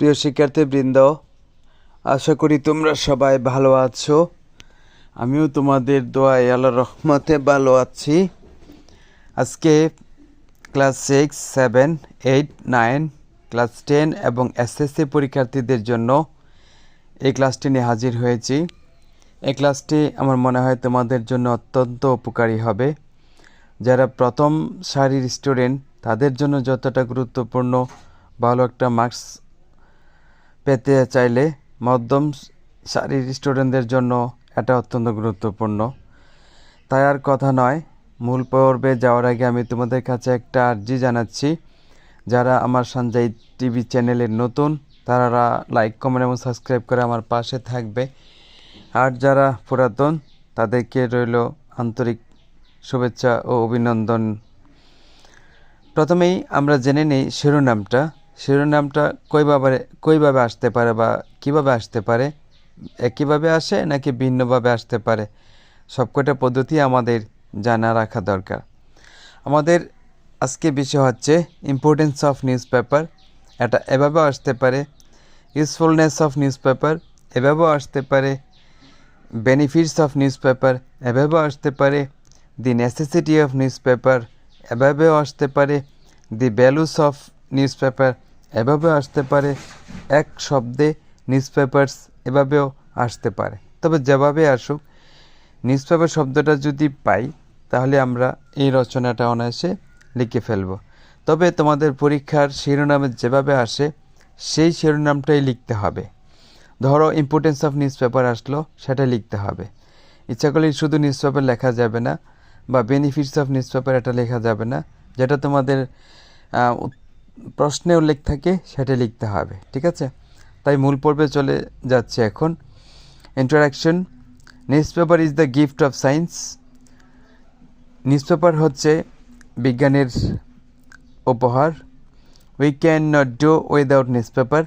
প্রিয় শিক্ষার্থীবৃন্দ, আশা করি তোমরা সবাই ভালো আছো। আমিও তোমাদের দোয়ায় আল্লাহ রহমতে ভালো আছি। আজকে class six, seven, eight, nine, class ten এবং এসএসসি পরীক্ষার্থীদের জন্য এই ক্লাসটি নিয়ে হাজির হয়েছি। এই ক্লাসটি আমার মনে হয় তোমাদের জন্য অত্যন্ত উপকারী হবে। যারা প্রথম সারির স্টুডেন্ট, তাদের জন্য যতটা গুরুত্বপূর্ণ, ভালো একটা মার্কস পেতে চাইলে মধ্যম সারির স্টুডেন্টদের জন্য এটা অত্যন্ত গুরুত্বপূর্ণ। তাই আর কথা নয়, মূল পর্বে যাওয়ার আগে আমি তোমাদের কাছে একটা আর্জি জানাচ্ছি। যারা আমার সঞ্জয় টিভি চ্যানেলের নতুন, তারা লাইক, কমেন্ট এবং সাবস্ক্রাইব করে আমার পাশে থাকবে। আর যারা পুরাতন, তাদেরকে রইল আন্তরিক শুভেচ্ছা ও অভিনন্দন। প্রথমেই আমরা জেনে নিই শিরোনামটা। শিরোনামটা কইভাবে কইভাবে আসতে পারে বা কীভাবে আসতে পারে? একইভাবে আসে নাকি ভিন্নভাবে আসতে পারে? সবকটা পদ্ধতি আমাদের জানা রাখা দরকার। আমাদের আজকে বিষয় হচ্ছে ইম্পর্টেন্স অফ নিউজ পেপার এটা এভাবেও আসতে পারে। ইউজফুলনেস অফ নিউজ পেপার এভাবেও আসতে পারে। বেনিফিটস অফ নিউজ পেপার এভাবেও আসতে পারে। The necessity of newspaper এভাবেও আসতে পারে। The values of newspaper এভাবেও আসতে পারে, এক শব্দে নিউজ পেপার্স এভাবেও আসতে পারে। তবে যেভাবে আসুক নিউজ পেপার শব্দটা যদি পাই, তাহলে আমরা এই রচনাটা অনায়াসে লিখে ফেলব। তবে তোমাদের পরীক্ষার শিরোনামে যেভাবে আসে, সেই শিরোনামটাই লিখতে হবে। ধরো ইম্পর্টেন্স অফ নিউজ পেপার আসলো, সেটা লিখতে হবে। ইচ্ছা করলে শুধু নিউজ পেপার লেখা যাবে না, বা বেনিফিটস অফ নিউজ পেপার এটা লেখা যাবে না, যেটা তোমাদের প্রশ্নে উল্লেখ থাকে, সেটা লিখতে হবে, ঠিক আছে? তাই মূল পর্বে চলে যাচ্ছে এখন। Interaction newspaper is the gift of science newspaper হচ্ছে বিজ্ঞানের উপহার। We can not do without newspaper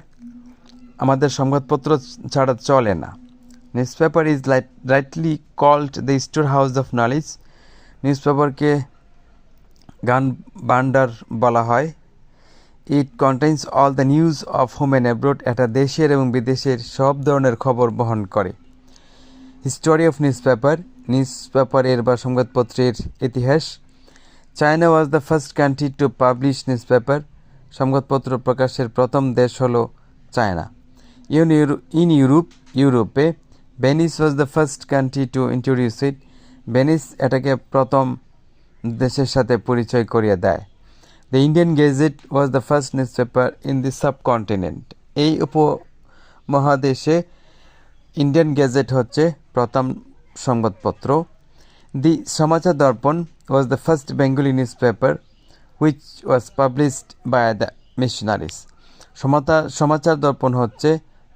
আমাদের সংবাদপত্র ছাড়া চলে না। Newspaper is rightly called the storehouse of knowledge news পেপারকে গান বান্ডার বলা হয়। It contains all the news of home and abroad এটা দেশের এবং বিদেশের সব ধরনের খবর বহন করে। History of newspaper news পেপারের বা সংবাদপত্রের ইতিহাস। China was the first country to publish newspaper সংবাদপত্র প্রকাশের প্রথম দেশ হলো চায়না ইউন ইন ইউরোপ ইউরোপে Venice was the first country to introduce it Venice এটাকে প্রথম দেশের সাথে পরিচয় করিয়ে দেয়। The Indian Gazette was the first newspaper in the subcontinent এই উপমহাদেশে ইন্ডিয়ান গেজেট হচ্ছে প্রথম সংবাদপত্র। The Samachar Darpan was the first Bengali newspaper which was published by the missionaries Samachar Darpan হচ্ছে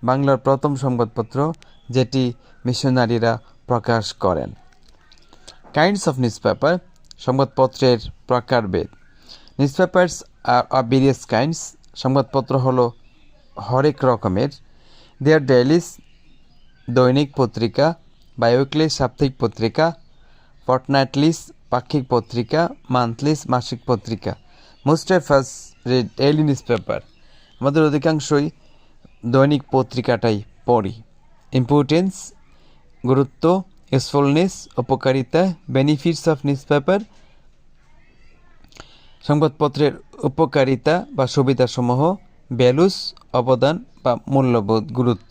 বাংলার প্রথম সংবাদপত্র, যেটি মিশনারিরা প্রকাশ করেন। কাইন্ডস অফ নিউজ পেপার সংবাদপত্রের প্রকারভেদ। Newspapers are of various kinds সংবাদপত্র হলো হরেক রকমের দেয়ার ডেইলিস দৈনিক পত্রিকা বায়োক্লিস সাপ্তাহিক পত্রিকা ফর্টনাইটলিস পাক্ষিক পত্রিকা মান্থলিস মাসিক পত্রিকা most of us read daily newspaper আমাদের অধিকাংশই দৈনিক পত্রিকাটাই পড়ি ইম্পর্টেন্স গুরুত্ব ইউজফুলনেস উপকারিতা বেনিফিটস অফ নিউজ পেপার সংবাদপত্রের উপকারিতা বা সুবিধাসমূহ ভ্যালুস অবদান বা মূল্যবোধ গুরুত্ব।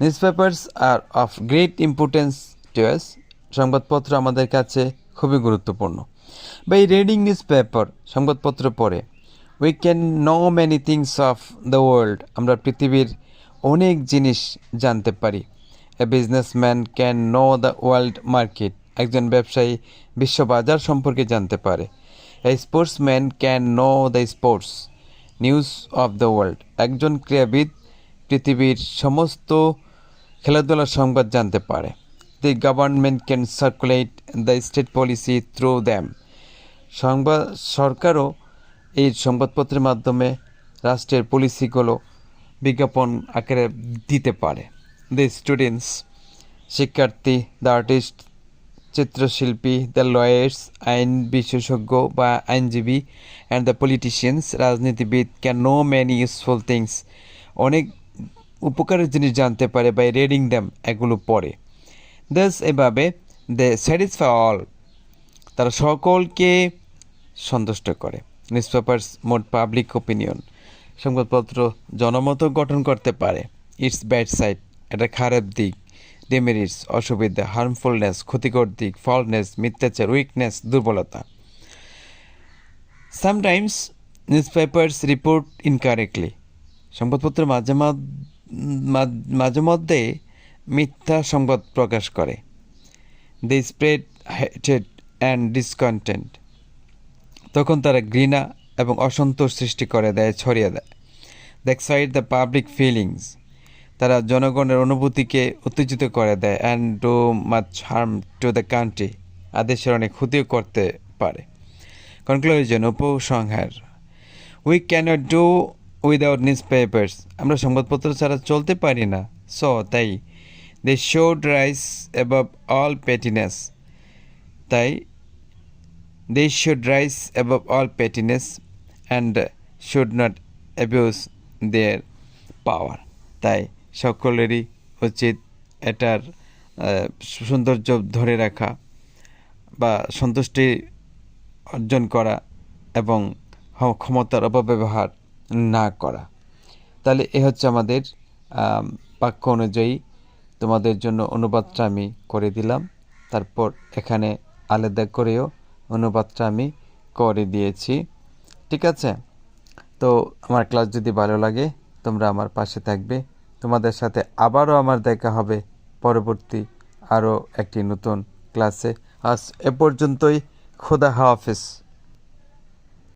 Newspapers are of great importance to সংবাদপত্র আমাদের কাছে খুবই গুরুত্বপূর্ণ। বাই রিডিং নিউজ পেপার সংবাদপত্র পড়ে we can know many things of the world আমরা পৃথিবীর অনেক জিনিস জানতে পারি। A businessman can know the world market একজন ব্যবসায়ী বিশ্ববাজার সম্পর্কে জানতে পারে। A sportsman can know the sports news of the world একজন ক্রীড়াবিদ পৃথিবীর সমস্ত খেলাধুলার সংবাদ জানতে পারে। The government can circulate the state policy through them সংবাদ, সরকারও এই সংবাদপত্রের মাধ্যমে রাষ্ট্রের পলিসিগুলো বিজ্ঞাপন আকারে দিতে পারে। দ্য স্টুডেন্টস শিক্ষার্থী দ্য আর্টিস্ট চিত্রশিল্পী দ্য লয়ার্স আইন বিশেষজ্ঞ বা আইনজীবী অ্যান্ড দ্য পলিটিশিয়ানস রাজনীতিবিদ can no many useful things অনেক উপকারের জিনিস জানতে পারে বাই রিডিং দ্যাম এগুলো পড়ে। দাস এভাবে দে স্যাটিসফাই অল তারা সকলকে সন্তুষ্ট করে। Newspapers mould public opinion সংবাদপত্র জনমত গঠন করতে পারে। ইটস ব্যাড সাইড এটা খারাপ দিক। ডেমেরিটস অসুবিধা হার্মফুলনেস ক্ষতিকর দিক ফলনেস মিথ্যাচার উইকনেস দুর্বলতা। Sometimes news papers report incorrectly সংবাদপত্র মাঝে মাঝ- মধ্যে মিথ্যা সংবাদ প্রকাশ করে। দে স্প্রেড হেটেড অ্যান্ড ডিসকন্টেন্ট তখন তারা ঘৃণা এবং অসন্তোষ সৃষ্টি করে দেয়, ছড়িয়ে দেয়। দ্যাক্সাইড দ্য পাবলিক ফিলিংস তারা জনগণের অনুভূতিকে উত্তেজিত করে দেয় and do much harm to the country আর দেশের অনেক ক্ষতিও করতে পারে। কনক্লুশন উপসংহার। We cannot do without newspapers আমরা সংবাদপত্র ছাড়া চলতে পারি না। সো তাই they should rise above all pettiness তাই, they should rise above all pettiness and should not abuse their power তাই সকলেরই উচিত এটার সৌন্দর্য ধরে রাখা বা সন্তুষ্টি অর্জন করা এবং ক্ষমতার অপব্যবহার না করা। তাহলে এ হচ্ছে আমাদের আম, বাক্য অনুযায়ী তোমাদের জন্য অনুবাদটা আমি করে দিলাম। তারপর এখানে আলাদা করেও অনুবাদটা আমি করে দিয়েছি। ঠিক আছে? তো আমার ক্লাস যদি ভালো লাগে তোমরা আমার পাশে থাকবে। তোমাদের সাথে আবারও আমার দেখা হবে পরবর্তী আরও একটি নতুন ক্লাসে। আজ এ পর্যন্তই। খোদা হাফেজ।